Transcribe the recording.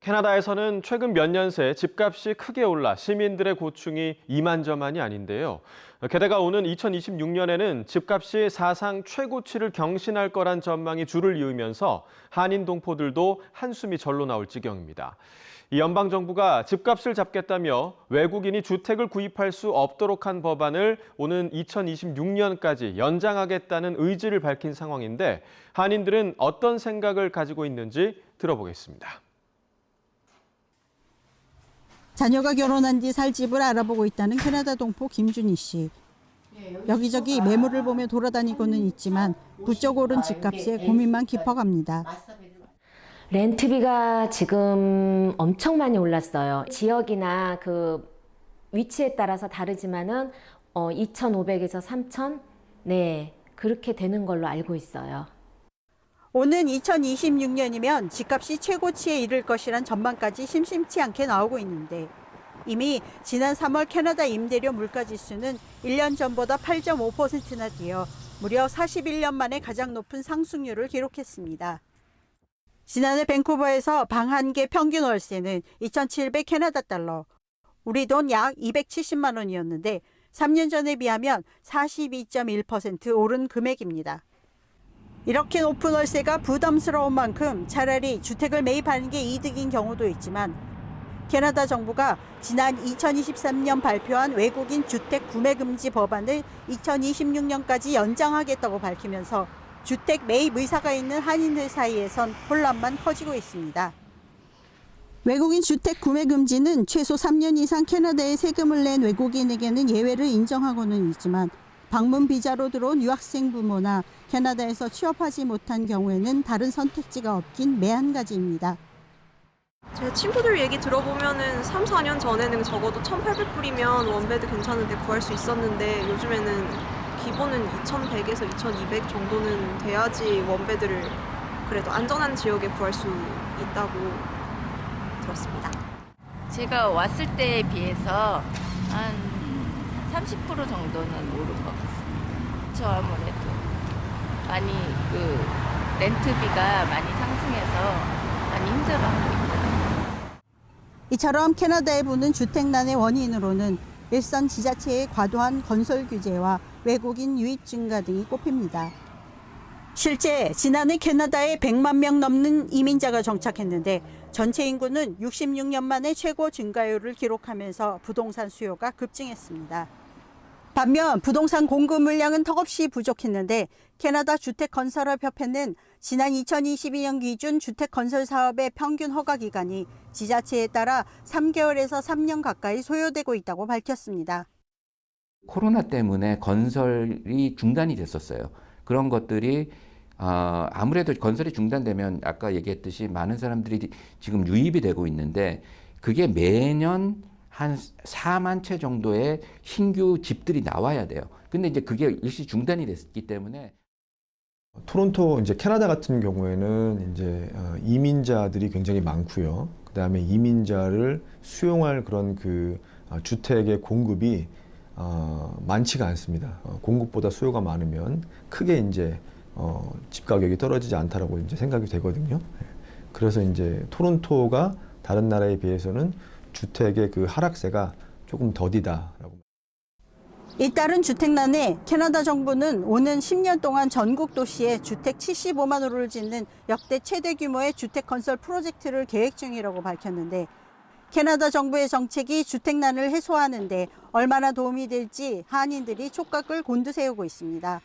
캐나다에서는 최근 몇 년 새 집값이 크게 올라 시민들의 고충이 이만저만이 아닌데요. 게다가 오는 2026년에는 집값이 사상 최고치를 경신할 거란 전망이 줄을 이으면서 한인 동포들도 한숨이 절로 나올 지경입니다. 이 연방 정부가 집값을 잡겠다며 외국인이 주택을 구입할 수 없도록 한 법안을 오는 2026년까지 연장하겠다는 의지를 밝힌 상황인데 한인들은 어떤 생각을 가지고 있는지 들어보겠습니다. 자녀가 결혼한 뒤 살 집을 알아보고 있다는 캐나다 동포 김준희 씨. 여기저기 매물을 보며 돌아다니고는 있지만 부쩍 오른 집값에 고민만 깊어갑니다. 렌트비가 지금 엄청 많이 올랐어요. 지역이나 그 위치에 따라서 다르지만은 어 2,500에서 3,000 네, 그렇게 되는 걸로 알고 있어요. 오는 2026년이면 집값이 최고치에 이를 것이란 전망까지 심심치 않게 나오고 있는데 이미 지난 3월 캐나다 임대료 물가 지수는 1년 전보다 8.5%나 뛰어 무려 41년 만에 가장 높은 상승률을 기록했습니다. 지난해 밴쿠버에서 방 한 개 평균 월세는 2,700 캐나다 달러, 우리 돈 약 270만 원이었는데 3년 전에 비하면 42.1% 오른 금액입니다. 이렇게 높은 월세가 부담스러운 만큼 차라리 주택을 매입하는 게 이득인 경우도 있지만 캐나다 정부가 지난 2023년 발표한 외국인 주택 구매 금지 법안을 2026년까지 연장하겠다고 밝히면서 주택 매입 의사가 있는 한인들 사이에선 혼란만 커지고 있습니다. 외국인 주택 구매 금지는 최소 3년 이상 캐나다에 세금을 낸 외국인에게는 예외를 인정하고는 있지만 방문 비자로 들어온 유학생 부모나 캐나다에서 취업하지 못한 경우에는 다른 선택지가 없긴 매한가지입니다. 제 친구들 얘기 들어보면은 3, 4년 전에는 적어도 1,800불이면 원베드 괜찮은데 구할 수 있었는데 요즘에는 기본은 2,100에서 2,200 정도는 돼야지 원베드를 그래도 안전한 지역에 구할 수 있다고 들었습니다. 제가 왔을 때에 비해서 한 30% 정도는 오른 것 같습니다. 저 아무래도 많이 그 렌트비가 많이 상승해서 많이 힘들어하고 있더라고요. 이처럼 캐나다에 부는 주택난의 원인으로는 일선 지자체의 과도한 건설 규제와 외국인 유입 증가 등이 꼽힙니다. 실제 지난해 캐나다에 100만 명 넘는 이민자가 정착했는데 전체 인구는 66년 만에 최고 증가율을 기록하면서 부동산 수요가 급증했습니다. 반면 부동산 공급 물량은 턱없이 부족했는데 캐나다 주택건설업협회는 지난 2022년 기준 주택건설 사업의 평균 허가 기간이 지자체에 따라 3개월에서 3년 가까이 소요되고 있다고 밝혔습니다. 코로나 때문에 건설이 중단이 됐었어요. 그런 것들이 어, 아무래도 건설이 중단되면 아까 얘기했듯이 많은 사람들이 지금 유입이 되고 있는데 그게 매년 한 4만 채 정도의 신규 집들이 나와야 돼요. 근데 이제 그게 일시 중단이 됐기 때문에 토론토 이제 캐나다 같은 경우에는 이제 어, 이민자들이 굉장히 많고요. 그다음에 이민자를 수용할 그런 그 어, 주택의 공급이 어, 많지가 않습니다. 어, 공급보다 수요가 많으면 크게 이제 어, 집 가격이 떨어지지 않다라고 이제 생각이 되거든요. 예. 그래서 이제 토론토가 다른 나라에 비해서는 주택의 그 하락세가 조금 더디다라고. 잇따른 주택난에 캐나다 정부는 오는 10년 동안 전국 도시에 주택 75만 호를 짓는 역대 최대 규모의 주택 건설 프로젝트를 계획 중이라고 밝혔는데 캐나다 정부의 정책이 주택난을 해소하는데 얼마나 도움이 될지 한인들이 촉각을 곤두세우고 있습니다.